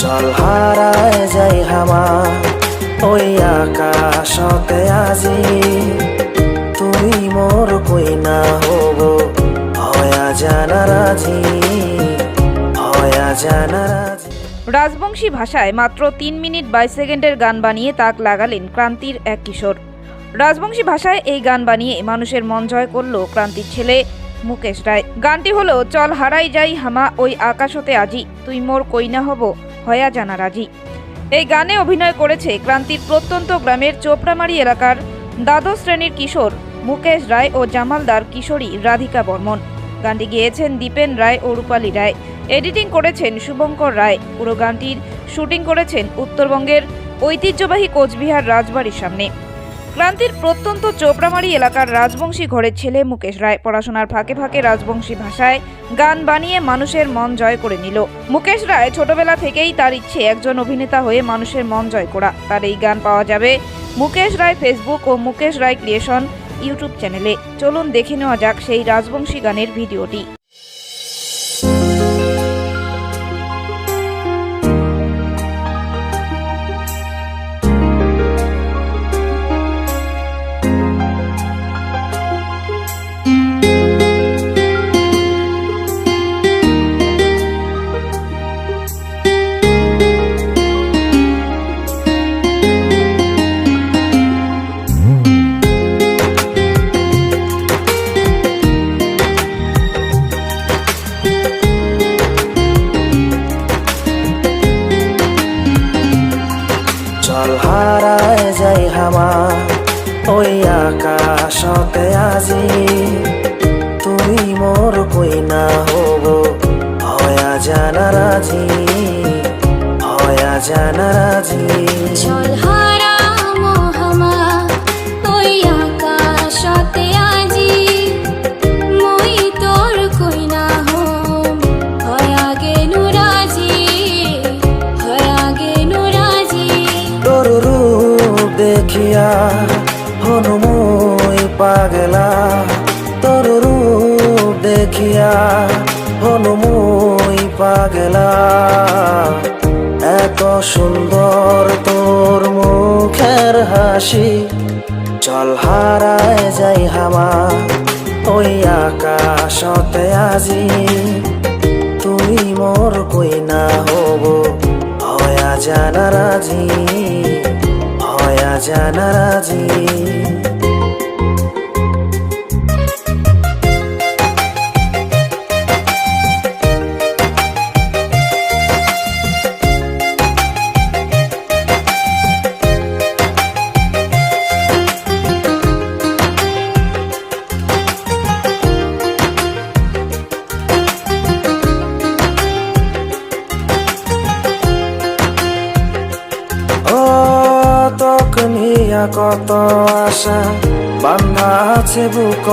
চল হারায় যাই হামা, ওই আকাশতে আজি। তুই মোর কইনা হব হয়া জানা রাজি, হয়া জানা রাজি। রাজবংশী ভাষায় মাত্র তিন মিনিট বাইশ সেকেন্ডের গান বানিয়ে তাক লাগালেন ক্রান্তির এক কিশোর। রাজবংশী ভাষায় এই গান বানিয়ে মানুষের মন জয় করল ক্রান্তির ছেলে মুকেশ রায়। গানটি হলো, চল হারাই যাই হামা, ওই আকাশতে আজি, তুই মোর কইনা হব হয়া জানা রাজি। এই গানে অভিনয় করেছে ক্রান্তির প্রত্যন্ত গ্রামের চোপড়ামারি এলাকার দ্বাদশ শ্রেণির কিশোর মুকেশ রায় ও জামালদার কিশোরী রাধিকা বর্মন। গানটি গেয়েছেন দীপেন রায় ও রূপালী রায়। এডিটিং করেছেন শুভঙ্কর রায়। পুরো গানটির শুটিং করেছেন উত্তরবঙ্গের ঐতিহ্যবাহী কোচবিহার রাজবাড়ির সামনে। ক্রান্তির প্রত্যন্ত চোপড়ামারি এলাকার রাজবংশী ঘরের ছেলে মুকেশ রায়। পড়াশোনার ফাঁকে ফাঁকে রাজবংশী ভাষায় গান বানিয়ে মানুষের মন জয় করে নিল। মুকেশ রায় ছোটবেলা থেকেই তার ইচ্ছে একজন অভিনেতা হয়ে মানুষের মন জয় করা। তার এই গান পাওয়া যাবে মুকেশ রায় ফেসবুক ও মুকেশ রায় ক্রিয়েশন ইউটিউব চ্যানেলে। চলুন দেখে নেওয়া যাক সেই রাজবংশী গানের ভিডিওটি। হারায় যাই হামা, ওই আকাশতে আজি। তুমি মোর কইনা হব হয়া জানা রাজি, হয়া জানা রাজি। মই পাগলা, তোর রূপ দেখিয়া হনু মই পাগলা। এত সুন্দর তোর মুখের হাসি চল হারায় যাই হামা, ওই আকাশতে আজি। তুই মোর কইনা হব, হয়া জানা রাজি। জানা রাজি কত আশা বান্ধা আছে বুক।